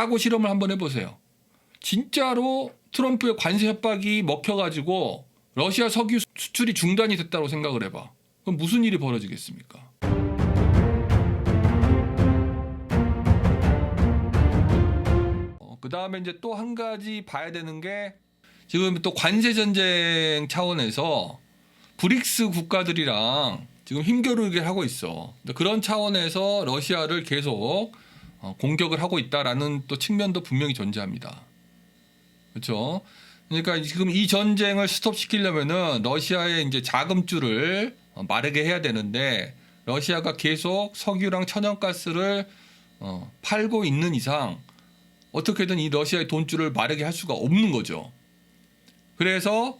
사고 실험을 한번 해보세요. 진짜로 트럼프의 관세 협박이 먹혀가지고 러시아 석유 수출이 중단이 됐다고 생각을 해봐. 그럼 무슨 일이 벌어지겠습니까? 그 다음에 이제 또 한 가지 봐야 되는 게 지금 또 관세 전쟁 차원에서 브릭스 국가들이랑 지금 힘겨루기를 하고 있어. 그런 차원에서 러시아를 계속 어, 공격을 하고 있다라는 또 측면도 분명히 존재합니다. 그렇죠? 그러니까 지금 이 전쟁을 스톱시키려면은 러시아의 이제 자금줄을 어, 마르게 해야 되는데 러시아가 계속 석유랑 천연가스를 어, 팔고 있는 이상 어떻게든 이 러시아의 돈줄을 마르게 할 수가 없는 거죠. 그래서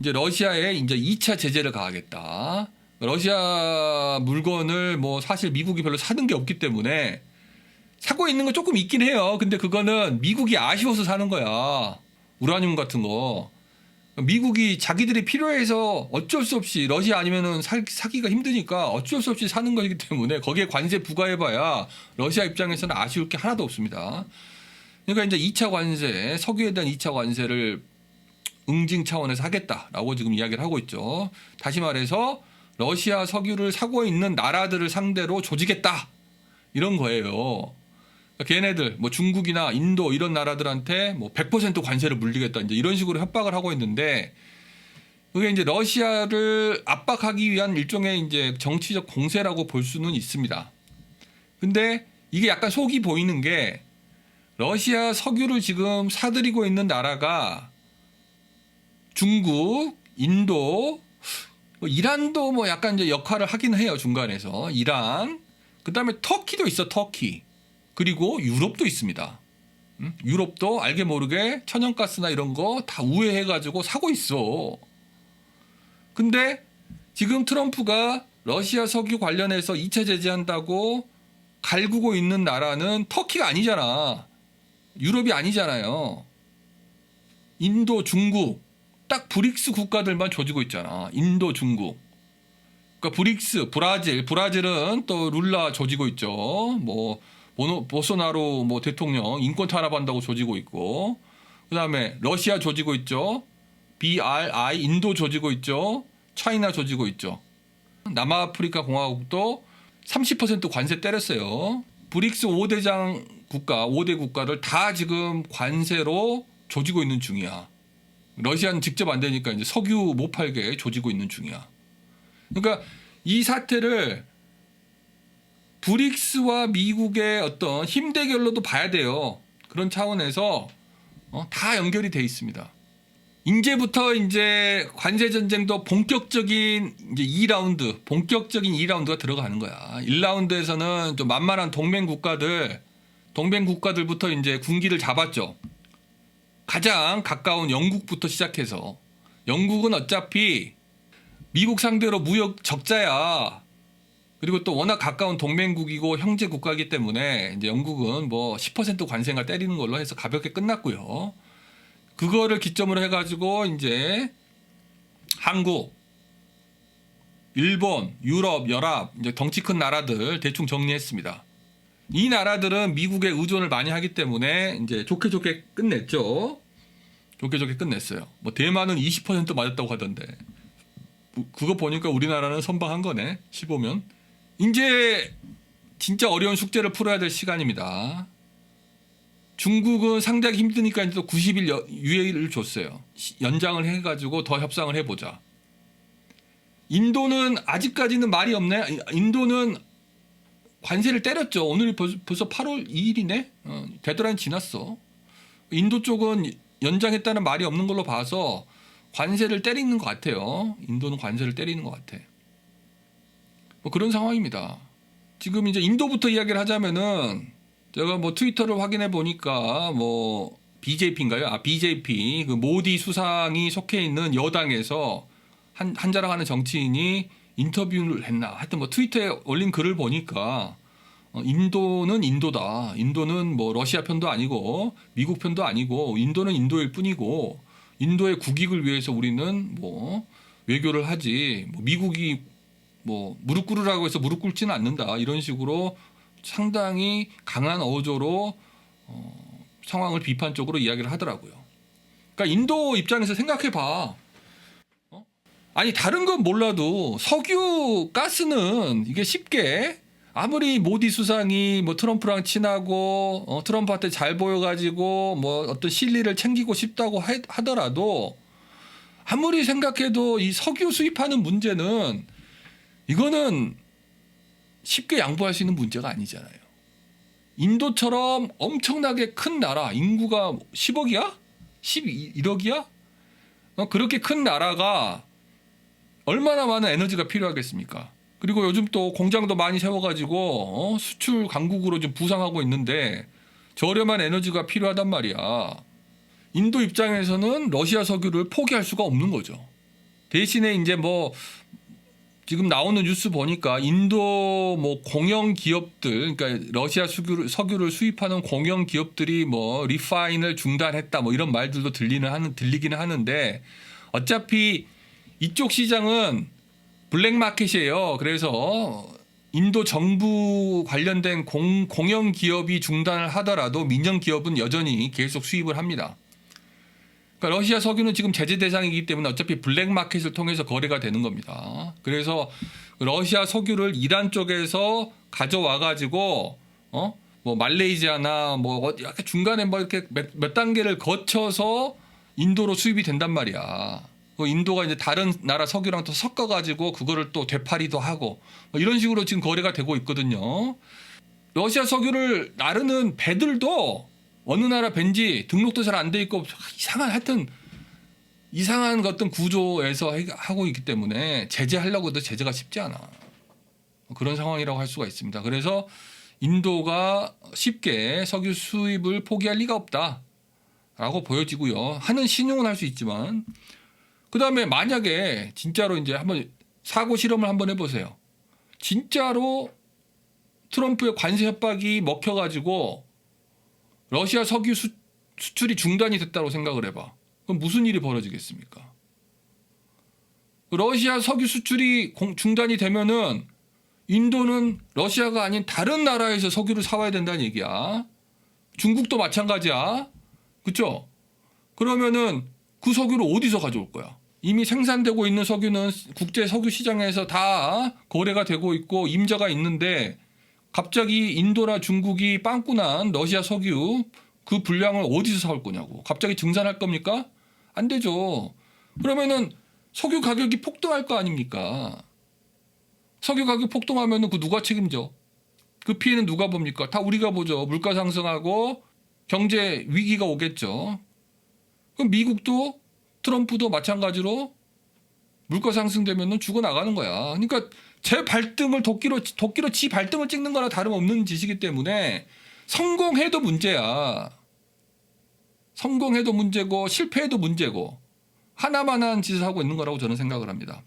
이제 러시아에 이제 2차 제재를 가하겠다. 러시아 물건을 뭐 사실 미국이 별로 사는 게 없기 때문에 사고 있는 거 조금 있긴 해요. 근데 그거는 미국이 아쉬워서 사는 거야. 우라늄 같은 거. 미국이 자기들이 필요해서 어쩔 수 없이 러시아 아니면은 사, 사기가 힘드니까 어쩔 수 없이 사는 거기 때문에 거기에 관세 부과해봐야 러시아 입장에서는 아쉬울 게 하나도 없습니다. 그러니까 이제 2차 관세, 석유에 대한 2차 관세를 응징 차원에서 하겠다라고 지금 이야기를 하고 있죠. 다시 말해서 러시아 석유를 사고 있는 나라들을 상대로 조지겠다 이런 거예요. 그러니까 걔네들 뭐 중국이나 인도 이런 나라들한테 뭐 100% 관세를 물리겠다. 이제 이런 식으로 협박을 하고 있는데 그게 이제 러시아를 압박하기 위한 일종의 이제 정치적 공세라고 볼 수는 있습니다. 근데 이게 약간 속이 보이는 게 러시아 석유를 지금 사들이고 있는 나라가 중국, 인도, 뭐 이란도 뭐 약간 이제 역할을 하긴 해요 중간에서. 이란, 그 다음에 터키도 있어 터키, 그리고 유럽도 있습니다. 음? 유럽도 알게 모르게 천연가스나 이런 거 다 우회해가지고 사고 있어. 근데 지금 트럼프가 러시아 석유 관련해서 2차 제재한다고 갈구고 있는 나라는 터키가 아니잖아. 유럽이 아니잖아요. 인도, 중국, 딱 브릭스 국가들만 조지고 있잖아. 인도, 중국. 그러니까 브릭스, 브라질, 브라질은 또 룰라 조지고 있죠. 뭐 보노, 보소나로 뭐 대통령 인권 탄압한다고 조지고 있고, 그다음에 러시아 조지고 있죠. BRI 인도 조지고 있죠. 차이나 조지고 있죠. 남아프리카 공화국도 30% 관세 때렸어요. 브릭스 5대장 국가, 5대 국가를 다 지금 관세로 조지고 있는 중이야. 러시아는 직접 안 되니까 이제 석유 못 팔게 조지고 있는 중이야. 그러니까 이 사태를 브릭스와 미국의 어떤 힘 대결로도 봐야 돼요. 그런 차원에서 어, 다 연결이 돼 있습니다. 이제부터 이제 관세 전쟁도 본격적인 이제 2라운드, 본격적인 2라운드가 들어가는 거야. 1라운드에서는 좀 만만한 동맹 국가들, 동맹 국가들부터 이제 군기를 잡았죠. 가장 가까운 영국부터 시작해서 영국은 어차피 미국 상대로 무역 적자야. 그리고 또 워낙 가까운 동맹국이고 형제 국가이기 때문에 이제 영국은 뭐 10% 관세가 때리는 걸로 해서 가볍게 끝났고요. 그거를 기점으로 해가지고 이제 한국, 일본, 유럽, 연합, 이제 덩치 큰 나라들 대충 정리했습니다. 이 나라들은 미국에 의존을 많이 하기 때문에 이제 좋게 좋게 끝냈죠. 좋게 좋게 끝냈어요. 뭐 대만은 20% 맞았다고 하던데. 그- 그거 보니까 우리나라는 선방한 거네. 15면. 이제 진짜 어려운 숙제를 풀어야 될 시간입니다. 중국은 상대하기 힘드니까 이제 또 90일 여- 유예를 줬어요. 시- 연장을 해가지고 더 협상을 해보자. 인도는 아직까지는 말이 없네. 인도는 관세를 때렸죠. 오늘 벌써, 벌써 8월 2일이네. 어, 데드라인 지났어. 인도 쪽은 연장했다는 말이 없는 걸로 봐서 관세를 때리는 것 같아요. 인도는 관세를 때리는 것 같아. 뭐 그런 상황입니다. 지금 이제 인도부터 이야기를 하자면은 제가 뭐 트위터를 확인해 보니까 뭐 BJP인가요? 아 BJP 그 모디 수상이 속해 있는 여당에서 한 한자랑 하는 정치인이 인터뷰를 했나? 하여튼 뭐 트위터에 올린 글을 보니까 어, 인도는 인도다. 인도는 뭐 러시아 편도 아니고 미국 편도 아니고 인도는 인도일 뿐이고 인도의 국익을 위해서 우리는 뭐 외교를 하지 뭐 미국이 뭐 무릎 꿇으라고 해서 무릎 꿇지는 않는다 이런 식으로 상당히 강한 어조로 어, 상황을 비판적으로 이야기를 하더라고요. 그러니까 인도 입장에서 생각해 봐. 어? 아니 다른 건 몰라도 석유 가스는 이게 쉽게 아무리 모디 수상이 뭐 트럼프랑 친하고 어, 트럼프한테 잘 보여가지고 뭐 어떤 실리를 챙기고 싶다고 하, 하더라도 아무리 생각해도 이 석유 수입하는 문제는 이거는 쉽게 양보할 수 있는 문제가 아니잖아요. 인도처럼 엄청나게 큰 나라, 인구가 10억이야? 11억이야? 어, 그렇게 큰 나라가 얼마나 많은 에너지가 필요하겠습니까? 그리고 요즘 또 공장도 많이 세워가지고 어, 수출 강국으로 좀 부상하고 있는데 저렴한 에너지가 필요하단 말이야. 인도 입장에서는 러시아 석유를 포기할 수가 없는 거죠. 대신에 이제 뭐 지금 나오는 뉴스 보니까 인도 뭐 공영 기업들 그러니까 러시아 석유를, 석유를 수입하는 공영 기업들이 뭐 리파인을 중단했다 뭐 이런 말들도 들리는 하는 들리기는 하는데 어차피 이쪽 시장은 블랙 마켓이에요. 그래서 인도 정부 관련된 공, 공영 기업이 중단을 하더라도 민영 기업은 여전히 계속 수입을 합니다. 그러니까 러시아 석유는 지금 제재 대상이기 때문에 어차피 블랙 마켓을 통해서 거래가 되는 겁니다. 그래서 러시아 석유를 이란 쪽에서 가져와 가지고 어? 뭐 말레이시아나 뭐 어디 약간 중간에 뭐 이렇게 몇, 몇 단계를 거쳐서 인도로 수입이 된단 말이야. 그 인도가 이제 다른 나라 석유랑 또 섞어 가지고 그거를 또 되팔이도 하고 뭐 이런 식으로 지금 거래가 되고 있거든요. 러시아 석유를 나르는 배들도 어느 나라 벤지 등록도 잘 안 돼 있고 이상한 하여튼 이상한 어떤 구조에서 해- 하고 있기 때문에 제재하려고 해도 제재가 쉽지 않아. 그런 상황이라고 할 수가 있습니다. 그래서 인도가 쉽게 석유 수입을 포기할 리가 없다 라고 보여지고요. 하는 신용은 할 수 있지만 그 다음에 만약에 진짜로 이제 한번 사고 실험을 한번 해보세요. 진짜로 트럼프의 관세 협박이 먹혀가지고 러시아 석유 수, 수출이 중단이 됐다고 생각을 해봐. 그럼 무슨 일이 벌어지겠습니까? 러시아 석유 수출이 공- 중단이 되면은 인도는 러시아가 아닌 다른 나라에서 석유를 사와야 된다는 얘기야. 중국도 마찬가지야. 그쵸? 그러면은 그 석유를 어디서 가져올 거야? 이미 생산되고 있는 석유는 국제 석유 시장에서 다 거래가 되고 있고 임자가 있는데 갑자기 인도나 중국이 빵꾸난 러시아 석유 그 분량을 어디서 사올 거냐고. 갑자기 증산할 겁니까? 안 되죠. 그러면은 석유 가격이 폭등할 거 아닙니까? 석유 가격 폭등하면은 그 누가 책임져? 그 피해는 누가 봅니까? 다 우리가 보죠. 물가 상승하고 경제 위기가 오겠죠. 그럼 미국도 트럼프도 마찬가지로 물가 상승되면은 죽어 나가는 거야. 그러니까 제 발등을 도끼로 도끼로 지 발등을 찍는 거나 다름없는 짓이기 때문에 성공해도 문제야. 성공해도 문제고 실패해도 문제고 하나만한 짓을 하고 있는 거라고 저는 생각을 합니다.